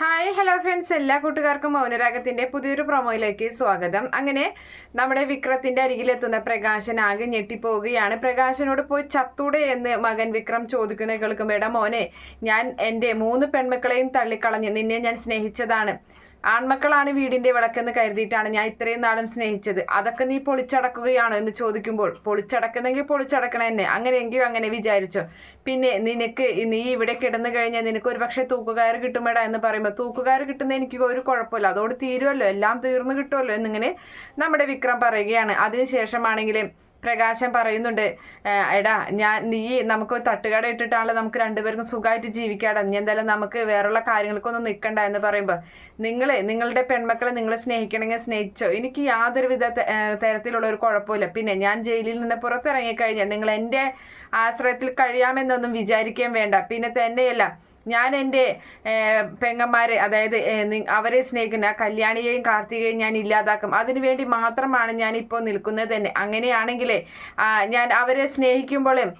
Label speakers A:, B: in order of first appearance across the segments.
A: Hi hello friends എല്ലാ കൂട്ടുകാർക്കും മൗനരാഗത്തിന്റെ പുതിയൊരു പ്രൊമോയിലേക്ക് സ്വാഗതം. അങ്ങനെ നമ്മുടെ വിക്രത്തിന്റെ അരികിലെത്തുന്ന പ്രകാശൻ ആകെ ഞെട്ടിപ്പോവുകയാണ്. പ്രകാശനോട് പോയി ചത്തൂടെ എന്ന് മകൻ വിക്രം ചോദിക്കുന്ന കേൾക്കുമ്പോൾ മോനെ ഞാൻ എന്റെ മൂന്ന് പെൺമക്കളെയും തള്ളിക്കളഞ്ഞ് നിന്നെ ഞാൻ സ്നേഹിച്ചതാണ്. ആൺമക്കളാണ് വീടിന്റെ വിളക്കെന്ന് കരുതിയിട്ടാണ് ഞാൻ ഇത്രയും നാളും സ്നേഹിച്ചത്. അതൊക്കെ നീ പൊളിച്ചടക്കുകയാണ് എന്ന് ചോദിക്കുമ്പോൾ പൊളിച്ചടക്കുന്നെങ്കിൽ പൊളിച്ചടക്കണം എന്നെ. അങ്ങനെയെങ്കിൽ അങ്ങനെ വിചാരിച്ചോ. പിന്നെ നിനക്ക് നീ ഇവിടെ കിടന്നു കഴിഞ്ഞാൽ നിനക്ക് ഒരു പക്ഷേ തൂക്കുകാർ കിട്ടുമേടാ എന്ന് പറയുമ്പോൾ തൂക്കുകാർ കിട്ടുന്ന എനിക്ക് ഒരു കുഴപ്പമില്ല. അതോട് തീരുമല്ലോ എല്ലാം തീർന്നു കിട്ടുമല്ലോ എന്നിങ്ങനെ നമ്മുടെ വിക്രം പറയുകയാണ്. അതിനുശേഷമാണെങ്കിലും പ്രകാശം പറയുന്നുണ്ട് എടാ ഞാൻ നീ നമുക്ക് തട്ടുകട ഇട്ടിട്ടാണല്ലോ നമുക്ക് രണ്ടുപേർക്കും സുഖമായിട്ട് ജീവിക്കാടാ. നീ എന്തായാലും നമുക്ക് വേറെയുള്ള കാര്യങ്ങൾക്കൊന്നും നിൽക്കണ്ട എന്ന് പറയുമ്പോൾ നിങ്ങൾ നിങ്ങളുടെ പെൺമക്കളെ നിങ്ങൾ സ്നേഹിക്കണമെങ്കിൽ സ്നേഹിച്ചോ. എനിക്ക് യാതൊരു വിധ തരത്തിലുള്ള ഒരു കുഴപ്പമില്ല. പിന്നെ ഞാൻ ജയിലിൽ നിന്ന് പുറത്തിറങ്ങിക്കഴിഞ്ഞാൽ നിങ്ങൾ എന്റെ ആശ്രയത്തിൽ കഴിയാമെന്നൊന്നും വിചാരിക്കാൻ വേണ്ട. പിന്നെ തന്നെയല്ല ഞാൻ എന്റെ പെങ്ങന്മാരെ അതായത് അവരെ സ്നേഹിക്കുന്ന കല്യാണിയെയും കാർത്തികയും ഞാൻ ഇല്ലാതാക്കും. അതിനുവേണ്ടി മാത്രമാണ് ഞാൻ ഇപ്പോൾ നിൽക്കുന്നത് തന്നെ. അങ്ങനെയാണെങ്കിലേ ഞാൻ അവരെ സ്നേഹിക്കുമ്പോഴും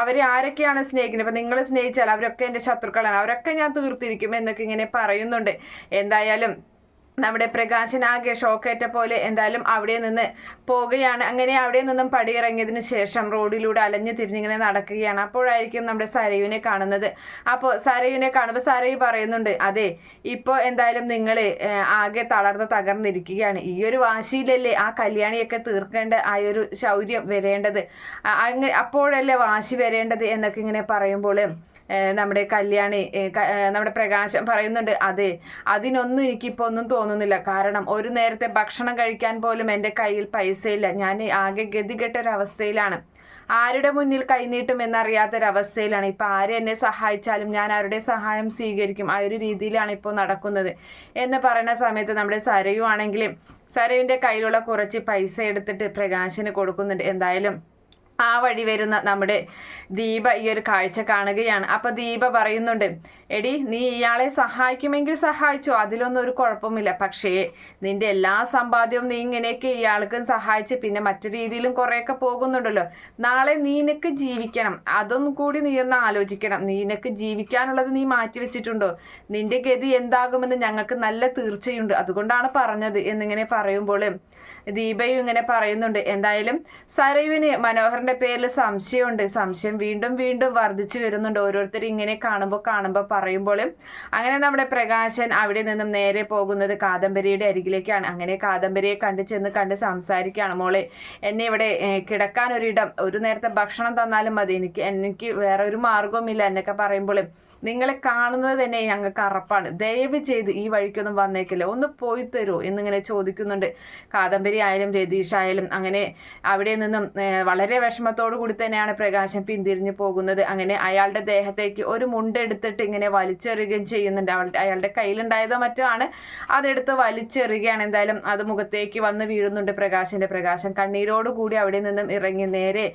A: അവരെ ആരൊക്കെയാണ് സ്നേഹിക്കുന്നത്? അപ്പം നിങ്ങൾ സ്നേഹിച്ചാൽ അവരൊക്കെ എന്റെ ശത്രുക്കളാണ്. അവരൊക്കെ ഞാൻ തീർത്തിരിക്കും എന്നൊക്കെ ഇങ്ങനെ പറയുന്നുണ്ട്. എന്തായാലും നമ്മുടെ പ്രകാശനാകെ ഷോക്കേറ്റ പോലെ എന്തായാലും അവിടെ നിന്ന് പോവുകയാണ് അങ്ങനെ അവിടെ നിന്നും പടിയിറങ്ങിയതിന് ശേഷം റോഡിലൂടെ അലഞ്ഞു തിരിഞ്ഞിങ്ങനെ നടക്കുകയാണ്. അപ്പോഴായിരിക്കും നമ്മുടെ സരയുവിനെ കാണുന്നത്. അപ്പോൾ സരയുവിനെ കാണുമ്പോൾ സരയു പറയുന്നുണ്ട് അതെ ഇപ്പോൾ എന്തായാലും നിങ്ങൾ ആകെ തളർന്ന് തകർന്നിരിക്കുകയാണ്. ഈ ഒരു വാശിയിലല്ലേ ആ കല്യാണിയൊക്കെ തീർക്കേണ്ട ആ ഒരു ശൗര്യം വരേണ്ടത്? അങ്ങ് അപ്പോഴല്ലേ വാശി വരേണ്ടത്? എന്നൊക്കെ ഇങ്ങനെ പറയുമ്പോൾ നമ്മുടെ കല്യാണി നമ്മുടെ പ്രകാശം പറയുന്നുണ്ട് അതെ അതിനൊന്നും എനിക്കിപ്പോൾ ഒന്നും തോന്നുന്നില്ല. കാരണം ഒരു നേരത്തെ ഭക്ഷണം കഴിക്കാൻ പോലും എന്റെ കയ്യിൽ പൈസയില്ല. ഞാൻ ആകെ ഗതികെട്ട ഒരവസ്ഥയിലാണ് ആരുടെ മുന്നിൽ കൈനീട്ടും എന്നറിയാത്തൊരവസ്ഥയിലാണ്. ഇപ്പം ആര് എന്നെ സഹായിച്ചാലും ഞാൻ ആരുടെ സഹായം സ്വീകരിക്കും? ആ ഒരു രീതിയിലാണ് ഇപ്പോൾ നടക്കുന്നത്. എന്ന് പറയുന്ന സമയത്ത് നമ്മുടെ സരയു ആണെങ്കിലും സരയുവിന്റെ കയ്യിലുള്ള കുറച്ച് പൈസ എടുത്തിട്ട് പ്രകാശിന് കൊടുക്കുന്നുണ്ട്. എന്തായാലും ആ വഴി വരുന്ന നമ്മുടെ ദീപ ഈ ഒരു കാഴ്ച കാണുകയാണ്. അപ്പൊ ദീപ പറയുന്നുണ്ട് എടി നീ ഇയാളെ സഹായിക്കുമെങ്കിൽ സഹായിച്ചോ അതിലൊന്നും ഒരു കുഴപ്പമില്ല. പക്ഷേ നിന്റെ എല്ലാ സമ്പാദ്യവും നീ ഇങ്ങനെയൊക്കെ ഇയാൾക്കും സഹായിച്ച് പിന്നെ മറ്റു രീതിയിലും കുറേയൊക്കെ പോകുന്നുണ്ടല്ലോ. നാളെ നീനക്ക് ജീവിക്കണം. അതൊന്നും കൂടി നീ ഒന്ന് ആലോചിക്കണം. നീനക്ക് ജീവിക്കാനുള്ളത് നീ മാറ്റി വെച്ചിട്ടുണ്ടോ? നിന്റെ ഗതി എന്താകുമെന്ന് ഞങ്ങൾക്ക് നല്ല തീർച്ചയുണ്ട്. അതുകൊണ്ടാണ് പറഞ്ഞത് എന്നിങ്ങനെ പറയുമ്പോൾ ദീപയും ഇങ്ങനെ പറയുന്നുണ്ട് എന്തായാലും സരയുവിന് മനോഹറിന്റെ പേരിൽ സംശയമുണ്ട്. സംശയം വീണ്ടും വീണ്ടും വർദ്ധിച്ചു വരുന്നുണ്ട്. ഓരോരുത്തർ ഇങ്ങനെ കാണുമ്പോൾ കാണുമ്പോൾ പറയുമ്പോഴും അങ്ങനെ നമ്മുടെ പ്രകാശൻ അവിടെ നിന്നും നേരെ പോകുന്നത് കാദംബരിയുടെ അരികിലേക്കാണ്. അങ്ങനെ കാദംബരിയെ കണ്ടു ചെന്ന് കണ്ട് സംസാരിക്കുകയാണ്. മോളെ എന്നെ ഇവിടെ കിടക്കാൻ ഒരിടം ഒരു നേരത്തെ ഭക്ഷണം തന്നാലും മതി. എനിക്ക് എനിക്ക് വേറെ ഒരു മാർഗവുമില്ല എന്നൊക്കെ പറയുമ്പോഴും നിങ്ങളെ കാണുന്നത് തന്നെ ഞങ്ങൾക്ക് അറപ്പാണ്. ദയവ് ചെയ്ത് ഈ വഴിക്കൊന്നും വന്നേക്കില്ല. ഒന്ന് പോയി തരുമോ എന്നിങ്ങനെ ചോദിക്കുന്നുണ്ട്. കാദംബരി ആയാലും രതീഷ് ആയാലും അങ്ങനെ അവിടെ നിന്നും വളരെ വിഷമത്തോടു കൂടി തന്നെയാണ് പ്രകാശം പിന്തിരിഞ്ഞു പോകുന്നത്. അങ്ങനെ അയാളുടെ ദേഹത്തേക്ക് ഒരു മുണ്ടെടുത്തിട്ട് ഇങ്ങനെ വലിച്ചെറിയുകയും ചെയ്യുന്നുണ്ട്. അവളുടെ അയാളുടെ കയ്യിലുണ്ടായതോ മറ്റോ ആണ് അതെടുത്ത് വലിച്ചെറിയുകയാണ്. എന്തായാലും അത് മുഖത്തേക്ക് വന്ന് വീഴുന്നുണ്ട് പ്രകാശിന്റെ. പ്രകാശം കണ്ണീരോടുകൂടി അവിടെ നിന്നും ഇറങ്ങി നേരെ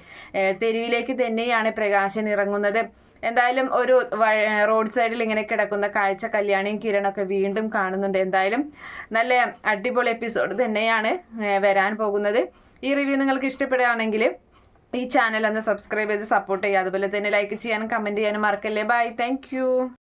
A: തെരുവിലേക്ക് തന്നെയാണ് പ്രകാശൻ ഇറങ്ങുന്നത്. എന്തായാലും ഒരു റോഡ് സൈഡിൽ ഇങ്ങനെ കിടക്കുന്ന കാഴ്ച കല്യാണിയും കിരണൊക്കെ വീണ്ടും കാണുന്നുണ്ട്. എന്തായാലും നല്ല അടിപൊളി എപ്പിസോഡ് തന്നെയാണ് വരാൻ പോകുന്നത്. ഈ റിവ്യൂ നിങ്ങൾക്ക് ഇഷ്ടപ്പെടുകയാണെങ്കിൽ ഈ ചാനൽ ഒന്ന് സബ്സ്ക്രൈബ് ചെയ്ത് സപ്പോർട്ട് ചെയ്യുക. അതുപോലെ തന്നെ ലൈക്ക് ചെയ്യാനും കമന്റ് ചെയ്യാനും മറക്കല്ലേ. Bye thank